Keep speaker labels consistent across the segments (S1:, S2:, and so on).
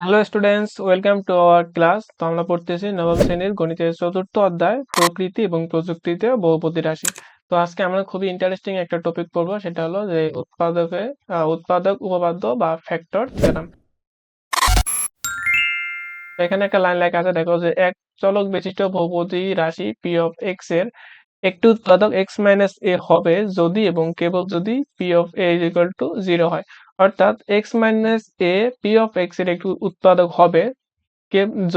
S1: Hello students welcome to our class তো আমরা পড়তেছি নবম শ্রেণির গণিতের চতুর্থ অধ্যায়, প্রকৃতি এবং প্রযুক্তিতে বহুপদী রাশি। তো আজকে আমরা খুবই ইন্টারেস্টিং একটা টপিক পড়ব, সেটা হলো যে উৎপাদকে উৎপাদক, উপপাদ্য বা ফ্যাক্টর থিওরাম এখানে একটা লাইন লেখা আছে, দেখো যে এক চলক বিশিষ্ট বহুপদী রাশি পি অফ এক্সের একটি উৎপাদক এক্স মাইনাস এ হবে যদি এবং কেবল যদি P of A equal to zero হয়। অর্থাৎ X minus A P of এক্সের একটি উৎপাদক হবে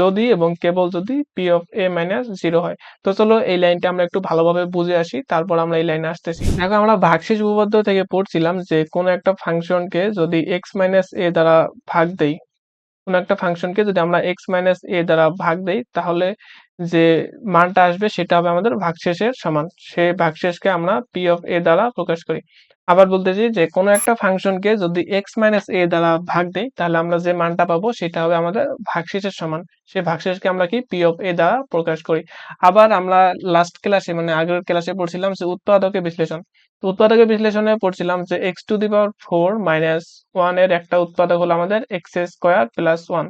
S1: যদি এবং কেবল যদি P of A minus zero হয়। তো চলো এই লাইনটা আমরা একটু ভালোভাবে বুঝে আসি, তারপর আমরা এই লাইনে আসতেছি। দেখো, আমরা ভাগশেষ উপপাদ্য থেকে পড়ছিলাম যে কোনো একটা ফাংশনকে যদি এক্স মাইনাস এ দ্বারা ভাগ দেই, কোনো একটা ফাংশনকে যদি আমরা এক্স মাইনাস এ দ্বারা ভাগ দেই, তাহলে যে মানটা আসবে সেটা হবে আমাদের ভাগশেষের সমান। সেই ভাগশেষকে আমরা পি অফ এ দ্বারা প্রকাশ করি। আবার বলতেছি যে কোনো একটা ফাংশনকে যদি এক্স মাইনাস এ দ্বারা ভাগ দেই, তাহলে আমরা যে মানটা পাবো সেটা হবে আমাদের ভাগশেষের সমান। সেই ভাগশেষকে আমরা কি পি অফ এ দ্বারা প্রকাশ করি। আবার আমরা লাস্ট ক্লাসে মানে আগের ক্লাসে পড়ছিলাম যে উৎপাদকের বিশ্লেষণ। তো উৎপাদকের বিশ্লেষণে পড়ছিলাম যে X to the power four minus ওয়ানের একটা উৎপাদক হলো আমাদের এক্স স্কোয়ার প্লাস ওয়ান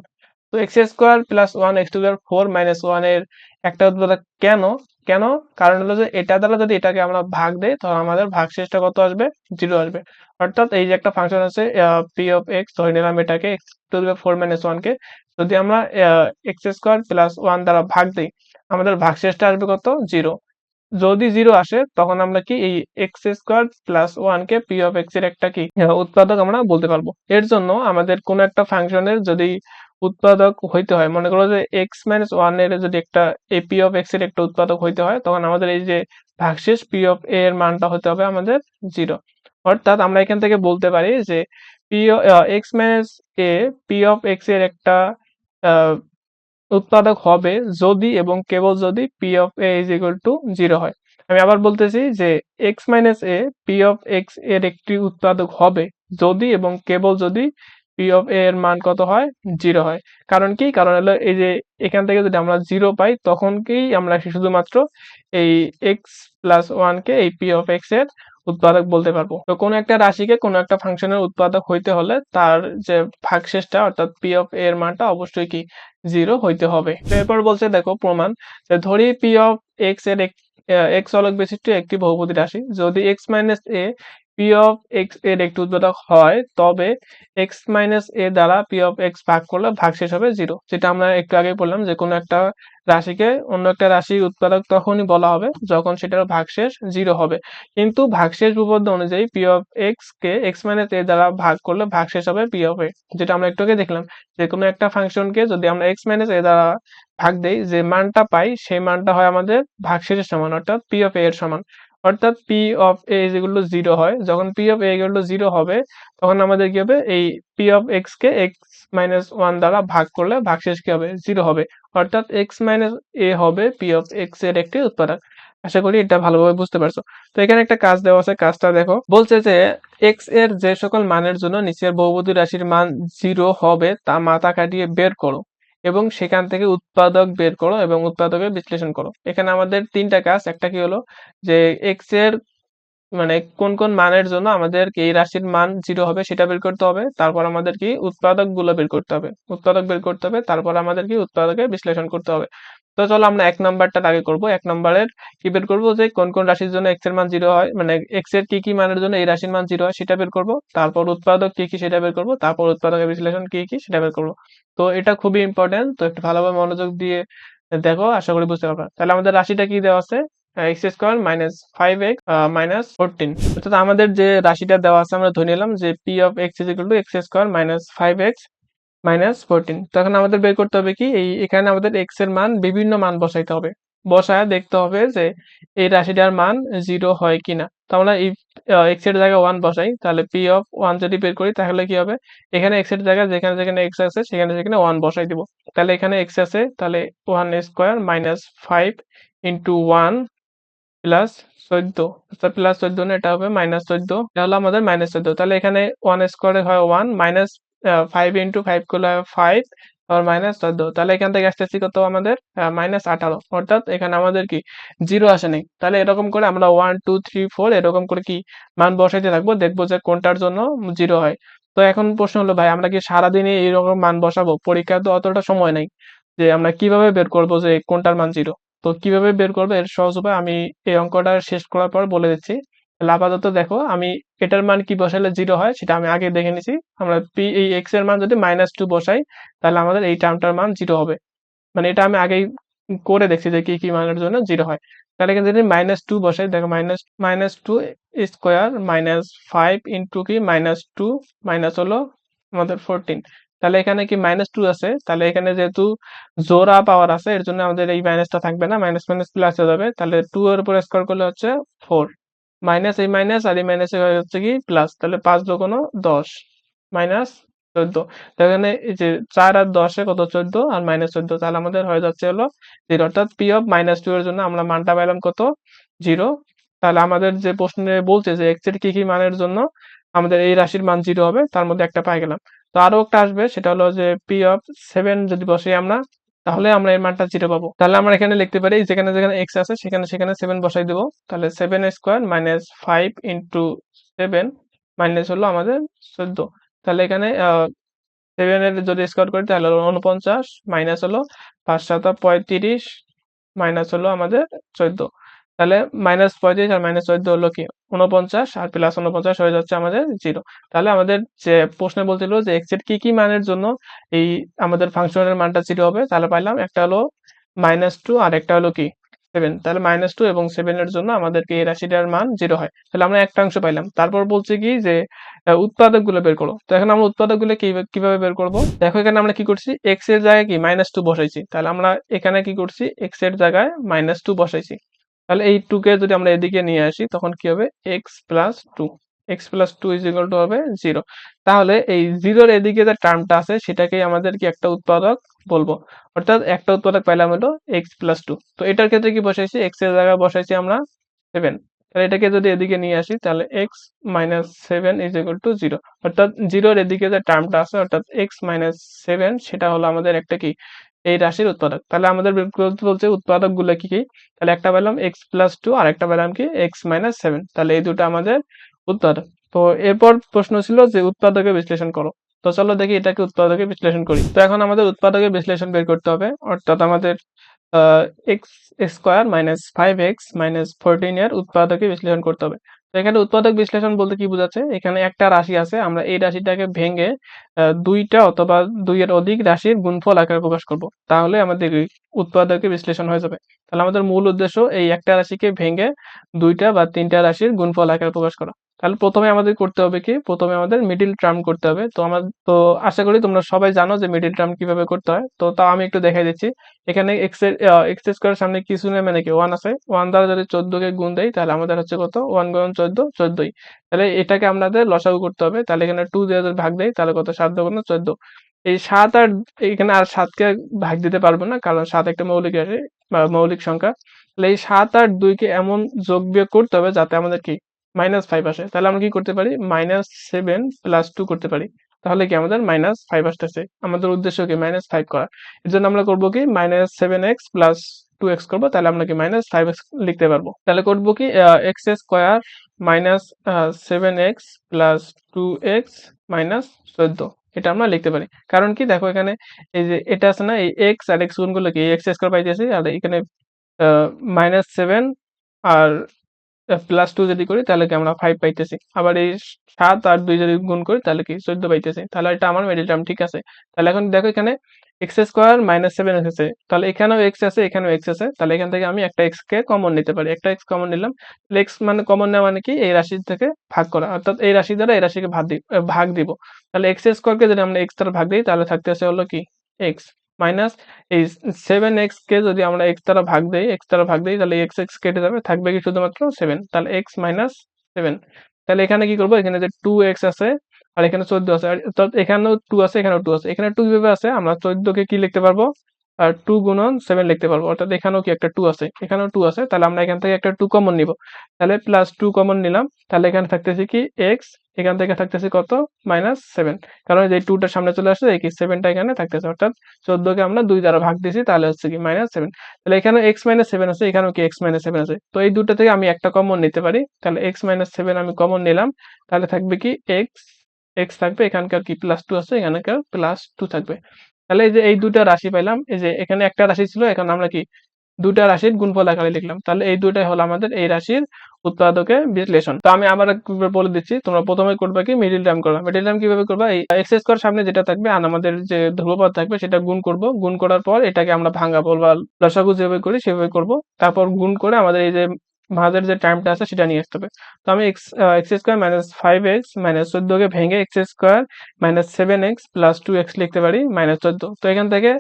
S1: তো X square plus one X to four minus ওয়ানের একটা উৎপাদক কেন? কেন? কারণ হলো যে এটা দ্বারা যদি এটাকে আমরা ভাগ দেই, তাহলে আমাদের ভাগশেষটা কত আসবে? জিরো আসবে। অর্থাৎ এই যে একটা ফাংশন আছে পি অফ এক্স ধরে নিলাম এটাকে X to the four minus one কে, যদি আমরা এক্স স্কোয়ার প্লাস ওয়ান দ্বারা ভাগ দিই, আমাদের ভাগশেষটা আসবে কত? জিরো। যদি জিরো আসে, তখন আমরা কি এই এক্স স্কোয়ার প্লাস ওয়ান কে পি অফ এক্সের একটা কি উৎপাদক আমরা বলতে পারব। এর জন্য আমাদের কোন একটা ফাংশনের যদি উৎপাদক হইতে হয়। মনে করো যে এক্স মাইনাস ওয়ানের যদি একটা এ পি অফ এক্সের একটা উৎপাদক হইতে হয়, তখন আমাদের এই যে ভাগশেষ পি অফ এ এর মানটা হতে হবে আমাদের জিরো অর্থাৎ আমরা এখান থেকে বলতে পারি যে P X minus A P of এক্সের একটা উৎপাদক হবে যদি এবং কেবল যদি P of A is equal to zero হয়। আমি আবার বলতেছি যে X minus A P of এক্সের একটি উৎপাদক হবে যদি এবং কেবল যদি পি অফ এ এর মান কত হয়? জিরো হয়। কারণ কি? কারণ হলো এই যে এখান থেকে যদি আমরা জিরো পাই, তখন কি আমরা শুধুমাত্র এই এক্স প্লাস ওয়ানকে এই পি অফ এক্সের উৎপাদক বলতে পারব। তো কোনো একটা রাশিকে কোনো একটা ফাংশনের উৎপাদক হইতে হলে তার যে ভাগশেষটা, অর্থাৎ পি অফ এর মানটা অবশ্যই কি? জিরো হইতে হবে। এরপর বলছে, দেখো, প্রমাণ। যে ধরি পি অফ এক্সের এক্স অলক বিশিষ্ট একটি বহুপদী রাশি। যদি X minus A P of এক্সের একটি উৎপাদক হয়, তবে এক্স মাইনাস এ দ্বারা পি অফ এক্স ভাগ করলে ভাগশেষ হবে জিরো যেটা আমরা একটু আগে বললাম যে কোনো একটা রাশিকে অন্য একটা রাশির উৎপাদক তখনই বলা হবে যখন সেটার ভাগশেষ জিরো হবে। কিন্তু ভাগশেষ উপপাদ্য অনুযায়ী পি অফ এক্স কে এক্স মাইনাস এ দ্বারা ভাগ করলে ভাগশেষ হবে পি অফ এ যেটা আমরা একটু আগে দেখলাম। যে কোনো একটা ফাংশনকে যদি আমরা এক্স মাইনাস এ দ্বারা ভাগ দেই, যে মানটা পাই, সেই মানটা হয় আমাদের ভাগশেষের সমান, অর্থাৎ পি অফ এ এর সমান। অর্থাৎ P of A is to zero হয়। যখন P of A to zero হবে, তখন আমাদের কি হবে? এই পি অফ এক্স কে এক্স মাইনাস ওয়ান দ্বারা ভাগ করলে ভাগশেষ কি হবে? জিরো হবে। অর্থাৎ এক্স মাইনাস এ হবে পি অফ এক্সের একটি উৎপাদক। আশা করি এটা ভালোভাবে বুঝতে পারছ। তো এখানে একটা কাজ দেওয়া আছে, কাজটা দেখো। বলছে যে এক্সের যে সকল মানের জন্য নিচের বহুপদী রাশির মান জিরো হবে, তা মাথা কাটিয়ে বের করো। এবং সেখান থেকে উৎপাদক বের করো এবং উৎপাদকে বিশ্লেষণ করো। এখানে আমাদের তিনটা কাজ, একটা কি হলো যে এক্সের মানে কোন কোন মানের জন্য আমাদের এই রাশির মান জিরো হবে সেটা বের করতে হবে, তারপর আমাদের কি উৎপাদকগুলো বের করতে হবে। উৎপাদক বের করতে হবে, তারপর আমাদের কি উৎপাদকে বিশ্লেষণ করতে হবে। তো চলো আমরা এক নাম্বারটা আগে করব। এক নাম্বারের কি বের করব? যে কোন কোন রাশির জন্য এক্সের মান জিরো হয় মানে এক্সের কি কি মানের জন্য এই রাশির মান জিরো হয় সেটা বের করব। তারপর উৎপাদক কি কি সেটা বের করব। তারপর উৎপাদকের বিশ্লেষণ কি কি সেটা বের করব। তো এটা খুবই ইম্পর্টেন্ট তো একটু ভালোভাবে মনোযোগ দিয়ে দেখো, আশা করি বুঝতে পারবে। তাহলে আমাদের রাশিটা কি দেওয়া আছে? X square minus five X minus fourteen অর্থাৎ আমাদের যে রাশিটা দেওয়া আছে আমরা ধরে নিলাম যে P of X is equal to X square minus five X minus fourteen তখন আমাদের বের করতে হবে কি, এই এখানে আমাদের এক্সের মান বিভিন্ন মান বসাইতে হবে। বসায় দেখতে হবে যে এই রাশিটার মান জিরো হয় কিনা। তো আমরা এক্সের জায়গায় ওয়ান বসাই, তাহলে পি অফ ওয়ান যদি বের করি, তাহলে কি হবে? এখানে এক্সের জায়গায় যেখানে যেখানে এক্স আছে, সেখানে সেখানে ওয়ান বসাই দিব। তাহলে এখানে এক্স আছে, তাহলে one square minus five into one plus চোদ্দ। প্লাস চোদ্দ না এটা হবে মাইনাস চোদ্দ। এটা হলো আমাদের মাইনাস চোদ্দ। তাহলে এখানে ওয়ান স্কোয়ারে হয় one minus five into five করলে ফাইভ আর মাইনাস চোদ্দ তাহলে এখান থেকে আসতেছি কত আমাদের? মাইনাস আঠারো। অর্থাৎ এখানে আমাদের কি? জিরো আসে নাই। তাহলে এরকম করে আমরা ওয়ান টু থ্রি ফোর এরকম করে কি মান বসাইতে থাকব, দেখব যে কোনটার জন্য জিরো হয়। তো এখন প্রশ্ন হলো, ভাই, আমরা কি সারাদিনে এইরকম মান বসাবো? পরীক্ষায় তো অতটা সময় নাই যে আমরা কীভাবে বের করব যে কোনটার মান জিরো তো কীভাবে বের করব? এর সহজ উপায় আমি এই অঙ্কটা শেষ করার পর বলে দিচ্ছি। আপাতত দেখো, আমি এটার মান কি বসালে জিরো হয়, সেটা আমি আগে দেখে নিছি। আমরা পি এই এক্সের মান যদি মাইনাস টু বসাই, তাহলে আমাদের এই টার্মটার মান জিরো হবে। মানে এটা আমি আগেই করে দেখছি যে কি কি মানের জন্য জিরো হয়। তাহলে এখানে যদি মাইনাস টু বসাই, দেখো minus minus two square minus five into কি? মাইনাস টু মাইনাস হলো আমাদের ফোরটিন তাহলে এখানে কি মাইনাস টু আছে? তাহলে এখানে যেহেতু জোরা পাওয়ার আছে, এর জন্য আমাদের এই মাইনাসটা থাকবে না। মাইনাস মাইনাস প্লাস হয়ে যাবে। তাহলে টু এর উপর স্কোয়ার করলে হচ্ছে ফোর মাইনাস এই মাইনাস আর এই মাইনাস হচ্ছে কি? প্লাস তাহলে পাঁচ দোকানো দশ। মাইনাস চোদ্দ। এখানে এই যে চার আর দশে কত চোদ্দ? আর মাইনাস চোদ্দ, তাহলে আমাদের হয়ে যাচ্ছে হলো জিরো অর্থাৎ পি অফ মাইনাস টু এর জন্য আমরা মানটা পাইলাম কত? জিরো তাহলে আমাদের যে প্রশ্নে বলছে যে এক্সের কি কি মানের জন্য আমাদের এই রাশির মান জিরো হবে, তার মধ্যে একটা পাই গেলাম। তো আরও একটা আসবে, সেটা হলো যে পি অফ সেভেন যদি বসাই আমরা তাহলে আমরা এর মানটা জিরো পাবো। তাহলে আমরা এখানে লিখতে পারি, যেখানে যেখানে এক্স আছে, সেখানে সেখানে সেভেন বসাই দেবো। তাহলে seven square minus five into seven minus হলো আমাদের চোদ্দ। তাহলে এখানে সেভেনের যদি স্কোয়ার করি, তাহলে হলো উনপঞ্চাশ মাইনাস হলো পাঁচ সাতা পঁয়ত্রিশ মাইনাস হলো আমাদের চোদ্দ। তাহলে মাইনাস পঁয়ত্রিশ আর মাইনাস চোদ্দ হলো কি? উনপঞ্চাশ আর প্লাস উনপঞ্চাশ হয়ে যাচ্ছে আমাদের জিরো তাহলে আমাদের যে প্রশ্নে বলছিল যে এক্সের কি কি মানের জন্য এই আমাদের ফাংশনের মানটা জিরো হবে, তাহলে পাইলাম একটা হলো মাইনাস টু আর একটা হলো কি? সেভেন তাহলে মাইনাস টু এবং সেভেন এর জন্য আমাদেরকে এই রাশিটার মান জিরো হয়। তাহলে আমরা একটা অংশ পাইলাম। তারপর বলছে কি যে উৎপাদকগুলো বের করো। তো এখন আমরা উৎপাদকগুলো কীভাবে বের করব? দেখো এখানে আমরা কি করছি? এক্সের জায়গায় কি? মাইনাস টু বসাইছি। তাহলে আমরা এখানে কি করছি? এক্সের জায়গায় মাইনাস টু বসাইছি। তাহলে এই টু কে যদি আমরা এদিকে নিয়ে আসি, তখন কি হবে? X plus two X plus two is equal to হবে জিরো তাহলে এই জিরোর এদিকে যে টার্মটা আছে, সেটাকেই আমাদের কি একটা উৎপাদক বলব? অর্থাৎ একটা উৎপাদক পাইলাম হলো এক্স প্লাস টু তো এটার ক্ষেত্রে কি বসাইছি? এক্সের জায়গায় বসাইছি আমরা সেভেন তাহলে এটাকে যদি এদিকে নিয়ে আসি, তাহলে x minus seven is equal to zero অর্থাৎ জিরোর এদিকে যে টার্মটা আছে, অর্থাৎ এক্স মাইনাস সেভেন সেটা হলো আমাদের একটা কি? এই রাশির উৎপাদক। তাহলে আমাদের বলছে উৎপাদকগুলো কি কি? তাহলে একটা পেলাম এক্স প্লাস টু আর একটা পেলাম কি এক্স মাইনাস সেভেন তাহলে এই দুটো আমাদের উৎপাদক। তো এরপর প্রশ্ন ছিল যে উৎপাদকে বিশ্লেষণ করো। তো চলো দেখি এটাকে উৎপাদকে বিশ্লেষণ করি। তো এখন আমাদের উৎপাদকে বিশ্লেষণ বের করতে হবে। অর্থাৎ আমাদের x square minus five x minus fourteen এর উৎপাদকে বিশ্লেষণ করতে হবে। তো এখানে উৎপাদক বিশ্লেষণ বলতে কি বোঝাচ্ছে? এখানে একটা রাশি আছে, আমরা এই রাশিটাকে ভেঙে দুইটা অথবা দুইয়ের অধিক রাশির গুণফল আকারে প্রকাশ করব। তাহলে আমাদের উৎপাদকে বিশ্লেষণ হয়ে যাবে। তাহলে আমাদের মূল উদ্দেশ্য এই একটা রাশিকে ভেঙে দুইটা বা তিনটা রাশির গুণফল আকারে প্রকাশ করা। তাহলে প্রথমে আমাদের করতে হবে কি? প্রথমে আমাদের মিডিল টার্ম করতে হবে। তো আমার, তো আশা করি তোমরা সবাই জানো যে মিডিল টার্ম কীভাবে করতে হয়। তো তাও আমি একটু দেখাই দিচ্ছি। এখানে এক্স এক্স সামনে কিছু নেই মানে কি? ওয়ান আছে। ওয়ান দ্বারা যদি চোদ্দকে গুণ দেয় তাহলে আমাদের হচ্ছে কত? ওয়ান গুণ চোদ্দ, চোদ্দই। তাহলে এটাকে আমাদের লসাগু করতে হবে। তাহলে এখানে টু দিয়ে যদি ভাগ দেয় তাহলে কত? সাত গুণ চোদ্দ। এই সাত আর, এখানে আর সাতকে ভাগ দিতে পারব না, কারণ সাত একটা মৌলিক আছে মৌলিক সংখ্যা। তাহলে এই সাত আর দুইকে এমন যোগ বিয়োগ করতে হবে যাতে আমাদের কি? মাইনাস ফাইভ আসে। তাহলে আমরা কি করতে পারি? মাইনাস সেভেন প্লাস টু করতে পারি। তাহলে কি আমাদের মাইনাস ফাইভ আসতেছে? আমাদের উদ্দেশ্য কি? মাইনাস ফাইভ করা। এর জন্য আমরা করব কি? Minus seven x plus two x করব। তাহলে আমরা কি মাইনাস ফাইভ এক্স লিখতে পারব। তাহলে করব কি? X square minus seven x plus two x minus চোদ্দ। এটা আমরা লিখতে পারি। কারণ কি? দেখো এখানে এই যে এটা আছে না? এই এক্স আর এক্স গুণগুলো কি? এক্স স্কোয়ার পাইতেছি। আর এখানে মাইনাস সেভেন আর প্লাস টু যদি করি, তাহলে কি আমরা ফাইভ পাইতেছি? আবার এই সাত আর দুই যদি গুণ করি, তাহলে কি চোদ্দ পাইতেছি? তাহলে এটা আমার মিডিল টার্ম ঠিক আছে? তাহলে এখন দেখো এখানে এক্স স্কোয়ার মাইনাস সেভেন এসেছে। তাহলে এখানেও এক্স আছে, এখানেও এক্স আছে। তাহলে এখান থেকে আমি একটা এক্স কে কমন নিতে পারি। একটা এক্স কমন নিলাম। এক্স মানে কমন নেওয়া মানে কি? এই রাশি থেকে ভাগ করা। অর্থাৎ এই রাশি দ্বারা এই রাশিকে ভাগ দিব ভাগ দিব। তাহলে এক্স স্কোয়ারকে যদি আমরা এক্স দ্বারা ভাগ দিই, তাহলে থাকতেছে হলো কি? এক্স মাইনাস এই সেভেন এক্স কে যদি আমরা এক্স দ্বারা ভাগ দেই এক্স দ্বারা ভাগ দিই, তাহলে এক্স এক্স কেটে যাবে, থাকবে কি শুধুমাত্র সেভেন তাহলে এক্স মাইনাস সেভেন তাহলে এখানে কি করব? এখানে যে টু এক্স আছে, আর এখানে চোদ্দ আছে। এখানেও টু আছে, এখানেও টু আছে। এখানে টু কীভাবে আছে? আমরা চোদ্দকে কি লিখতে পারব? আর টু গুণন সেভেন লিখতে পারব। অর্থাৎ এখানেও কি একটা টু আছে? এখানেও টু আছে। তাহলে আমরা এখান থেকে একটা টু কমন নিব। তাহলে প্লাস টু কমন নিলাম। তাহলে এখানে থাকতেছে কি? এক্স এখান থেকে থাকতেছে কত? মাইনাস সেভেন কারণ যে টুটা সামনে চলে আসছে কি সেভেনটা এখানে থাকতেছে। অর্থাৎ চোদ্দকে আমরা দুই দ্বারা ভাগ দিয়েছি তাহলে হচ্ছে কি মাইনাস সেভেন তাহলে এখানে এক্স মাইনাস সেভেন আছে, এখানেও কি এক্স মাইনাস সেভেন আছে? তো এই দুটো থেকে আমি একটা কমন নিতে পারি। তাহলে এক্স মাইনাস সেভেন আমি কমন নিলাম। তাহলে থাকবে কি? এক্স এক্স থাকবে। এখানকার কি প্লাস টু আছে? এখানকার প্লাস টু থাকবে। তাহলে এই যে এই দুটা রাশি পাইলাম, এই যে এখানে একটা রাশি ছিল, এখানে আমরা কি দুটা রাশির গুণফল আকারে লিখলাম। তাহলে এই দুটাই হলো আমাদের এই রাশির উৎপাদকের বিশ্লেষণ। তো আমি আবার বলে দিচ্ছি, তোমরা প্রথমে করবে কি মিডিল টার্ম করবা। মিডিল টার্ম কীভাবে করবা? এই এক্স স্কোয়ার সামনে যেটা থাকবে আর আমাদের যে ধ্রুবপদ থাকবে সেটা গুণ করব। গুণ করার পর এটাকে আমরা ভাঙাবো বা লসাগু যেভাবে করি সেভাবে করব। তারপর গুণ করে আমাদের এই যে মাঝের যে টার্মটা আছে সেটা নিয়ে আসতে হবে। তো আমি x x square minus five x minus চোদ্দোকে ভেঙে x square minus seven x plus two x লিখতে পারি মাইনাস চোদ্দ। তো এখান থেকে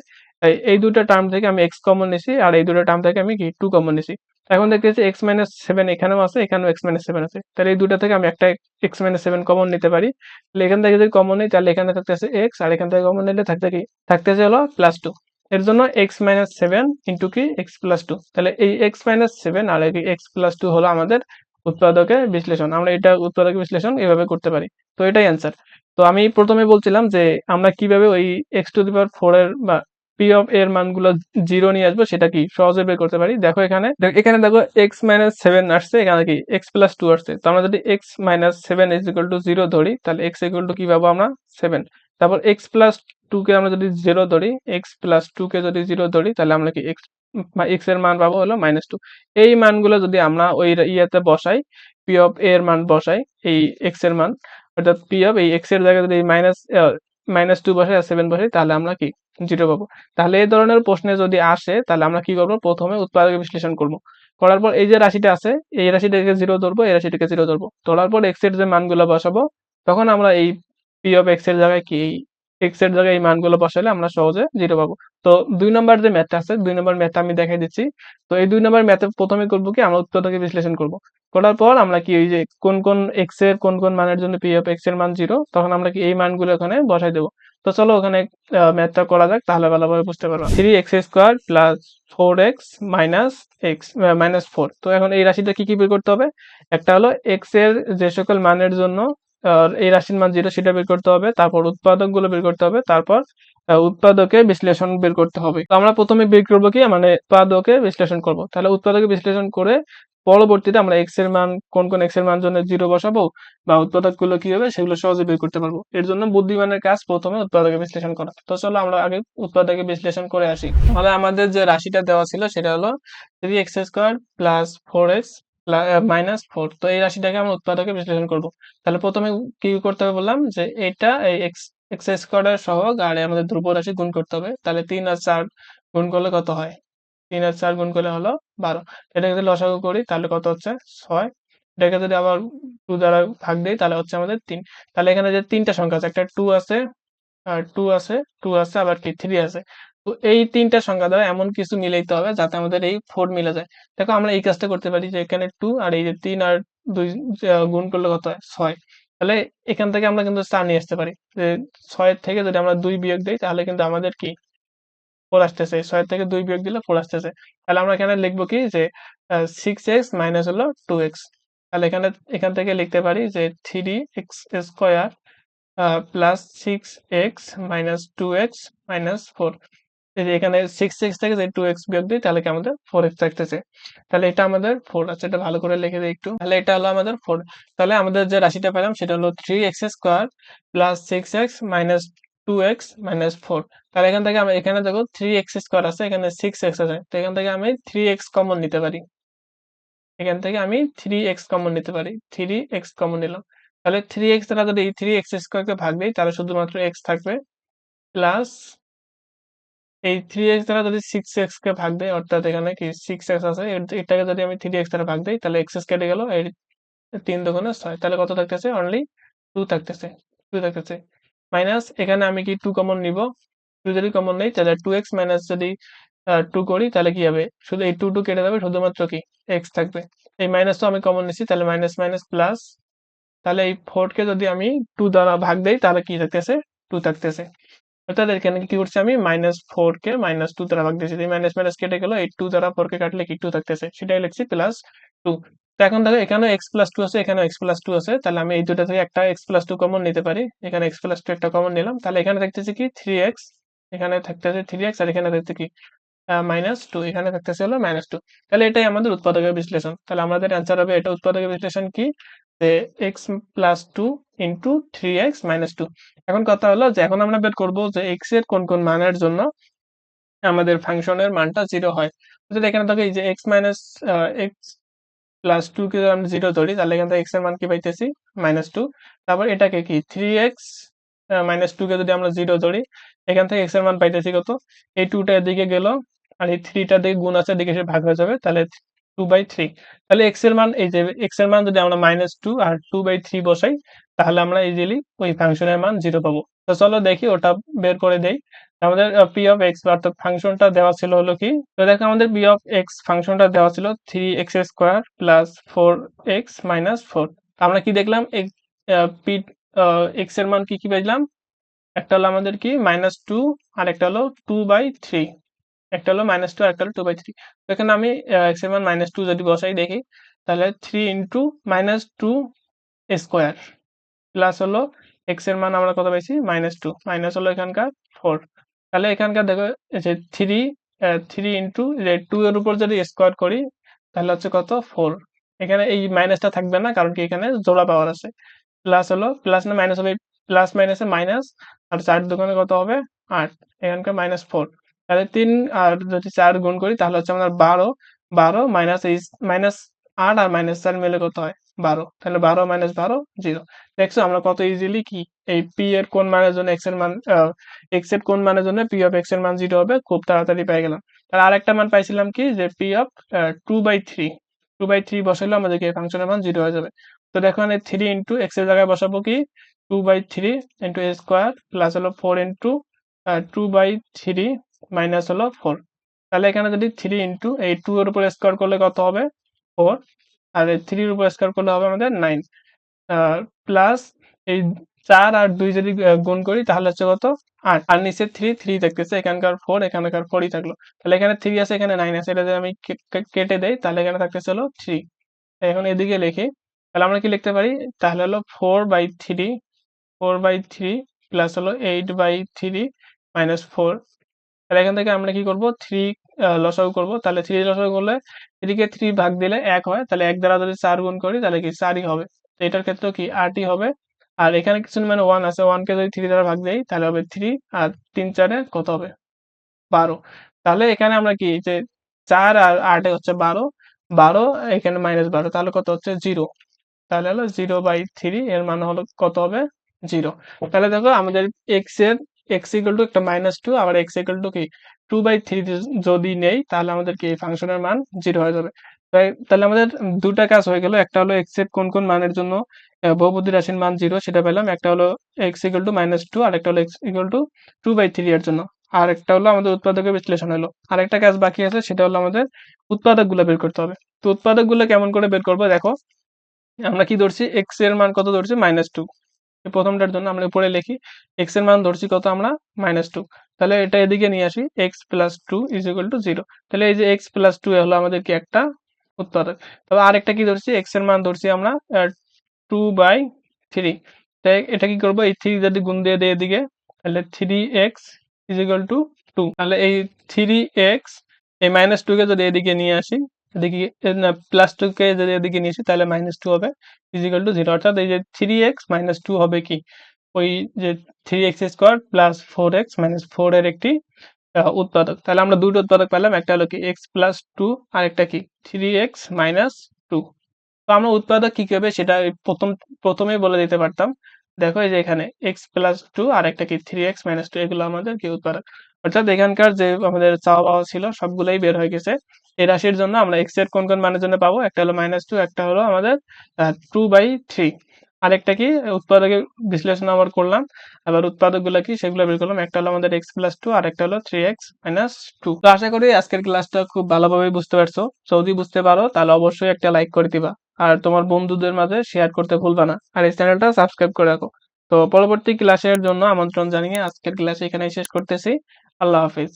S1: এই এই দুটো টার্ম থেকে আমি এক্স কমন নিছি আর এই দুটো টার্ম থেকে আমি কি টু কমন নিছি। এখন দেখতেছি এক্স মাইনাস সেভেন এখানেও আছে, এখানেও এক্স মাইনাস সেভেন আছে। তাহলে এই দুটো থেকে আমি একটা এক্স মাইনাস সেভেন কমন নিতে পারি। তাহলে এখান থেকে যদি কমন নিই, তাহলে এখানে থাকতেছে এক্স আর এখান থেকে কমন নিলে থাকতে কি? থাকতেছে হলো প্লাস টু এর জন্য এক্স মাইনাস সেভেন ইন্টু কি? এক্স প্লাস টু তাহলে এই এক্স মাইনাস সেভেন আর এক্স প্লাস টু হলো আমাদের উৎপাদকের বিশ্লেষণ। আমরা এটা উৎপাদকের বিশ্লেষণ এভাবে করতে পারি। তো এটাই অ্যান্সার তো আমি প্রথমে বলছিলাম যে আমরা কীভাবে ওই x to the power four এর বা পি অফ এর মানগুলো জিরো নিয়ে আসব, সেটা কি সহজে বের করতে পারি? দেখো এখানে এখানে দেখো এক্স মাইনাস সেভেন আসছে, এখানে কি? এক্স প্লাস টু আসছে। তো আমরা যদি x minus seven is equal to zero ধরি, তাহলে এক্স ইকুয়াল টু কি পাবো আমরা? সেভেন তারপর এক্স প্লাস টু কে আমরা যদি জিরো ধরি এক্স প্লাস টু কে যদি জিরো ধরি, তাহলে আমরা কি এক্স এক্সের মান পাবো হলো মাইনাস টু এই মানগুলো যদি আমরা ওই ইয়েতে বসাই পি অফ এর মান বসাই, এই এক্সের মান, অর্থাৎ পি অফ এই এক্সের জায়গায় যদি মাইনাস মাইনাস টু বসাই আর সেভেন বসাই, তাহলে আমরা কি জিরো পাবো। তাহলে এই ধরনের প্রশ্নে যদি আসে, তাহলে আমরা কি করব? প্রথমে উৎপাদক বিশ্লেষণ করব। করার পর এই যে রাশিটা আছে, এই রাশিটাকে জিরো ধরবো, এই রাশিটাকে জিরো ধরবো। ধরার পর এক্সের যে মানগুলো বসাবো, তখন আমরা এই পি অফ এক্সের জায়গায় কি? এক্সের জায়গায় এই মানগুলো বসালে আমরা সহজে জিরো পাবো। তো দুই নম্বর যে ম্যাথটা আছে, দুই নম্বর ম্যাথটা আমি দেখাই দিচ্ছি। তো এই দুই নম্বর ম্যাথে প্রথমে করব কি? আমরা উৎপাদকে বিশ্লেষণ করব। করার পর আমরা কি ওই যে কোন কোন এক্সের, কোন কোন মানের জন্য পি অফ এক্সের মান জিরো, তখন আমরা কি এই মানগুলো এখানে বসাই দেবো। তো চলো ওখানে ম্যাথটা করা যাক, তাহলে ভালোভাবে বুঝতে পারব। Three x square plus four x minus x minus four তো এখন এই রাশিটা কি কি বের করতে হবে? একটা হলো এক্সের যে সকল মানের জন্য এই রাশির মান যেটা, সেটা বের করতে হবে, তারপর উৎপাদকগুলো বের করতে হবে, তারপর উৎপাদকে বিশ্লেষণ বের করতে হবে। আমরা প্রথমে বের করব কি? মানে উৎপাদকে বিশ্লেষণ করব। তাহলে উৎপাদকে বিশ্লেষণ করে পরবর্তীতে আমরা এক্সের মান, কোন কোন এক্সের মান জন্য জিরো বসাবো, বা উৎপাদকগুলো কি হবে, সেগুলো সহজে বের করতে পারব। এর জন্য বুদ্ধিমানের কাজ প্রথমে উৎপাদকে বিশ্লেষণ করা। তো চলো আমরা আগে উৎপাদকে বিশ্লেষণ করে আসি। তাহলে আমাদের যে রাশিটা দেওয়া ছিল, সেটা হলো three x square plus four x minus four তো এই রাশিটাকে আমরা উৎপাদকে বিশ্লেষণ করব। তাহলে প্রথমে কি করতে হবে বললাম যে এটা এই এক্স এক্স স্কোয়ারের সহগ আর আমাদের ধ্রুব রাশি গুণ করতে হবে। তাহলে তিন আর চার গুণ করলে কত হয়? তিন আর চার গুণ করলে হলো বারো। এটাকে যদি লসাগু করি তাহলে কত হচ্ছে? ছয়। এটাকে যদি আবার টু দ্বারা ভাগ দিই তাহলে হচ্ছে আমাদের তিন। তাহলে এখানে যে তিনটা সংখ্যা আছে, একটা টু আছে, আর টু আছে টু আছে, আবার কি থ্রি আছে। তো এই তিনটা সংখ্যা দ্বারা এমন কিছু মিলাইতে হবে যাতে আমাদের এই ফোর মিলে যায়। দেখো, আমরা এই কাজটা করতে পারি যে এখানে টু আর এই যে তিন আর দুই গুণ করলে কত হয়? ছয়। তাহলে এখান থেকে আমরা কিন্তু চার নিয়ে আসতে পারি। যে ছয়ের থেকে যদি আমরা দুই বিয়োগ দিই, তাহলে কিন্তু আমাদের কি? ফোর আসতেছে। ছয়ের থেকে দুই বিয়োগ দিলে ফোর আসতেছে। তাহলে আমরা এখানে লিখব কি? যে সিক্স এক্স মাইনাস হলো টু এক্স তাহলে এখানে, এখান থেকে লিখতে পারি যে three x square plus six x minus two x minus four এই এখানে সিক্স এক্স থেকে, যে টু এক্স বিয়োগ দিই তাহলে কি আমাদের ফোর এক্স থাকতেছে। তাহলে এটা আমাদের ফোর আছে এটা ভালো করে লিখে দিই একটু। তাহলে এটা হলো আমাদের ফোর তাহলে আমাদের যে রাশিটা পেলাম সেটা হলো three x square plus six x minus two x minus four তাহলে এখান থেকে আমরা এখানে দেখো থ্রি এক্স স্কোয়ার আছে, এখানে সিক্স এক্স আছে। তো এখান থেকে আমি থ্রি এক্স কমন নিতে পারি। এখান থেকে আমি থ্রি এক্স কমন নিতে পারি। থ্রি এক্স কমন নিলাম। তাহলে থ্রি এক্স দ্বারা যদি থ্রি এক্স স্কোয়ারকে ভাগ দিই, তাহলে শুধুমাত্র এক্স থাকবে প্লাস এই থ্রি এক্স দ্বারা যদি সিক্স এক্স কে ভাগ দেয় অর্থাৎ এখানে কি সিক্স এক্স আছে এটাকে যদি আমি থ্রি এক্স দ্বারা ভাগ দিই, তাহলে এক্স এক্স কেটে গেল এই তিন দোকানে ছয়, তাহলে কত থাকতেছে? অনলি টু থাকতেছে টু থাকতেছে। মাইনাস এখানে আমি কি টু কমন নিব? টু যদি কমন নেই, তাহলে টু এক্স মাইনাস যদি টু করি, তাহলে কি হবে? শুধু এই টু টু কেটে যাবে, শুধুমাত্র কি? এক্স থাকবে। এই মাইনাস তো আমি কমন নিচ্ছি তাহলে মাইনাস মাইনাস প্লাস তাহলে এই ফোর কে যদি আমি টু দ্বারা ভাগ দেই, তাহলে কি থাকতেছে? টু থাকতেছে। অর্থাৎ এখানে কি করছি আমি? মাইনাস ফোর কে মাইনাস টু দ্বারা ভাগ দিয়েছি। মাইনাস মাইনাস কেটে গেল, এই টু দ্বারা ফোর কে কাটলে কি টু থাকতেছে? সেটাই লিখছি প্লাস টু তো এখন দেখো, এখানে এক্স প্লাস টু আছে এখানে এক্স প্লাস টু আছে। তাহলে আমি এই দুটা থেকে একটা এক্স প্লাস টু কমন নিতে পারি। এখানে এক্স প্লাস টু একটা কমন নিলাম। তাহলে এখানে থাকতেছে কি? থ্রি এক্স এখানে থাকতেছে থ্রি এক্স আর এখানে থাকতে কি? মাইনাস টু এখানে থাকতেছে হলো মাইনাস টু তাহলে এটাই আমাদের উৎপাদকের বিশ্লেষণ। তাহলে আমাদের অ্যান্সার হবে এটা উৎপাদকের বিশ্লেষণ কি? X plus two into three x minus এখন কথা হলো যে এখন আমরা বের যে এর কোন কোন মানের জন্য আমাদের ফাংশনের মানটা জিরো হয়। এখানে এই যে কে আমরা ধরি, তাহলে এক্সের মান কি পাইতেছি? মাইনাস টু তারপর এটাকে কি? থ্রি এক্স মাইনাস টু কে যদি আমরা জিরো ধরি, এখান থেকে এক্সের মান পাইতেছি কত? এই টুটা এদিকে গেল, আর এই থ্রিটা দিকে গুণ আছে দিকে সে ভাগ হয়ে যাবে। তাহলে টু বাই থ্রি তাহলে এক্সের মান, এই যে এক্সের মান যদি আমরা মাইনাস টু আর টু বাই থ্রি বসাই, তাহলে আমরা ইজিলি ওই ফাংশনের মান জিরো পাবো। তো চলো দেখি ওটা বের করে দেই। আমাদের পি অফ এক্স অর্থাৎ ফাংশনটা দেওয়া ছিল হলো কি, তো দেখো আমাদের পি অফ এক্স ফাংশনটা দেওয়া ছিল three x square plus four x minus four আমরা কি দেখলাম পি এক্সের মান কি কি পেলাম? একটা হলো আমাদের কি মাইনাস টু আর একটা হলো টু বাই থ্রি একটা হলো মাইনাস টু একটা হলো টু বাই থ্রি এখানে আমি এক্সের মান মাইনাস টু যদি বসাই দেখি, তাহলে three into minus two square plus হলো এক্সের মান আমরা কত পাইছি? মাইনাস টু মাইনাস হলো এখানকার ফোর তাহলে এখানকার দেখো যে থ্রি থ্রি ইন্টু টু এর উপর যদি স্কোয়ার করি, তাহলে হচ্ছে কত? ফোর এখানে এই মাইনাসটা থাকবে না, কারণ কি এখানে জোড়া পাওয়ার আছে। প্লাস হলো প্লাস না মাইনাস হবে প্লাস মাইনাসে মাইনাস আর চার দোকানে কত হবে? আট। এখানকার মাইনাস ফোর তাহলে তিন আর যদি চার গুণ করি, তাহলে হচ্ছে আমাদের বারো বারো মাইনাস মাইনাস আট আর মাইনাস চার মিলে কত হয়? বারো। তাহলে বারো মাইনাস বারো জিরো দেখছ, আমরা কত ইজিলি কি? এই পি এর কোন মানের জন্য এক্সের মান এক্সের কোন মানের জন্য পি অফ এক্সের মান জিরো হবে? খুব তাড়াতাড়ি পেয়ে গেলাম। তাহলে আর একটা মান পাইছিলাম কি? যে p of two by three two by three বসাইলে আমাদেরকে এই ফাংশনের মান জিরো হয়ে যাবে। তো দেখো, এখানে থ্রি ইন্টু এক্সের জায়গায় বসাবো কি? Two by three into a square plus হলো four into two by three minus হলো ফোর তাহলে এখানে যদি থ্রি ইন্টু এই টু এর উপর স্কোয়ার করলে কত হবে? ফোর আর থ্রির উপর স্কোয়ার করলে হবে আমাদের নাইন প্লাস এই চার আর দুই যদি গুণ করি, তাহলে হচ্ছে কত? আট। আর নিচে থ্রি থ্রি থাকতেছে। এখানকার ফোর এখানকার ফোরই থাকল। তাহলে এখানে থ্রি আছে, এখানে নাইন আছে। এটা যদি আমি কেটে দেই, তাহলে এখানে থাকতেছে হলো থ্রি এখন এদিকে লিখি। তাহলে আমরা কি লিখতে পারি? তাহলে হলো four by three four by three plus হলো eight by three minus four তাহলে এখান থেকে আমরা কি করব? থ্রি লসাগু করব। তাহলে থ্রি লসাগু করলে এদিকে থ্রি ভাগ দিলে এক হয়। তাহলে এক দ্বারা যদি চার গুণ করি, তাহলে কি চারই হবে? তো এটার ক্ষেত্রে কি আটই হবে। আর এখানে কিছু মানে ওয়ান আছে। ওয়ানকে যদি থ্রি দ্বারা ভাগ দেই, তাহলে হবে থ্রি আর তিন চারে কত হবে? বারো। তাহলে এখানে আমরা কি, যে চার আর আটে হচ্ছে বারো। বারো এখানে মাইনাস বারো। তাহলে কত হচ্ছে? জিরো তাহলে হলো জিরো বাই থ্রি এর মানে হলো কত হবে? জিরো তাহলে দেখো আমাদের এক্সের এক্স ইকুয়াল টু একটা মাইনাস টু আবার এক্স ইকুয়াল টু কি? টু বাই থ্রি যদি নেই, তাহলে আমাদের কি ফাংশনের মান জিরো হয়ে যাবে? তাহলে আমাদের দুটা কাজ হয়ে গেল। একটা হলো এক্সের কোন কোন মানের জন্য বহুপদী রাশির মান জিরো সেটা পেলাম। একটা হলো x equal to minus two আর একটা হলো x equal to two by three এর জন্য। আর একটা হলো আমাদের উৎপাদকের বিশ্লেষণ হলো। আর একটা কাজ বাকি আছে, সেটা হলো আমাদের উৎপাদকগুলো বের করতে হবে। তো উৎপাদকগুলো কেমন করে বের করব? দেখো, আমরা কি ধরছি? এক্সের মান কত ধরছি? মাইনাস টু প্রথমটার জন্য আমরা উপরে লিখি এক্সের মান ধরছি কত আমরা? মাইনাস টু তাহলে এটা এদিকে নিয়ে আসি x plus two is equal to zero তাহলে এই যে এক্স প্লাস টু হলো আমাদের কি একটা উৎপাদক তবে আরেকটা কি ধরছি? এক্সের মান ধরছি আমরা টু বাই থ্রি তাই এটা কি করব? এই থ্রি যদি গুণ দিয়ে দেয় এদিকে, তাহলে three x is equal to two তাহলে এই থ্রি এক্স এই মাইনাস টু কে যদি এদিকে নিয়ে আসি এদিকে প্লাস টু কে যদি এদিকে নিয়ে আসি, তাহলে মাইনাস টু হবে ইজিক্যাল টু জিরো অর্থাৎ এই যে থ্রি এক্স মাইনাস টু হবে কি? ওই যে three x square plus four x minus four এর একটি উৎপাদক। তাহলে আমরা দুটো উৎপাদক পেলাম, একটা হলো কি এক্স প্লাস টু আর একটা কি থ্রি এক্স মাইনাস টু তো আমরা উৎপাদক কি হবে সেটা প্রথম, প্রথমেই বলে দিতে পারতাম। দেখো এই যে এখানে এক্স প্লাস টু আর একটা কি থ্রি এক্স মাইনাস টু এগুলো আমাদের কি উৎপাদক? অর্থাৎ এখানকার যে আমাদের চাওয়া পাওয়া ছিল, সবগুলোই বের হয়ে গেছে। এই রাশির জন্য আমরা এক্সের কোন কোন মানের জন্য পাবো? একটা হলো মাইনাস টু একটা হলো আমাদের টু বাই থ্রি আরেকটা কি? উৎপাদকের বিশ্লেষণ আবার করলাম। আবার উৎপাদকগুলা কি? সেগুলো বের করলাম। একটা হলো আমাদের এক্স প্লাস টু আর একটা হলো থ্রি এক্স মাইনাস টু তো আশা করি আজকের ক্লাসটা খুব ভালোভাবে বুঝতে পারছ। যদি বুঝতে পারো, তাহলে অবশ্যই একটা লাইক করে দিবা। আর তোমার বন্ধুদের মাঝে শেয়ার করতে ভুলবা না। আর এই চ্যানেলটা সাবস্ক্রাইব করে রাখো। তো পরবর্তী ক্লাসের জন্য আমন্ত্রণ জানিয়ে আজকের ক্লাস এখানে শেষ করতেছি। আল্লাহ হাফিজ।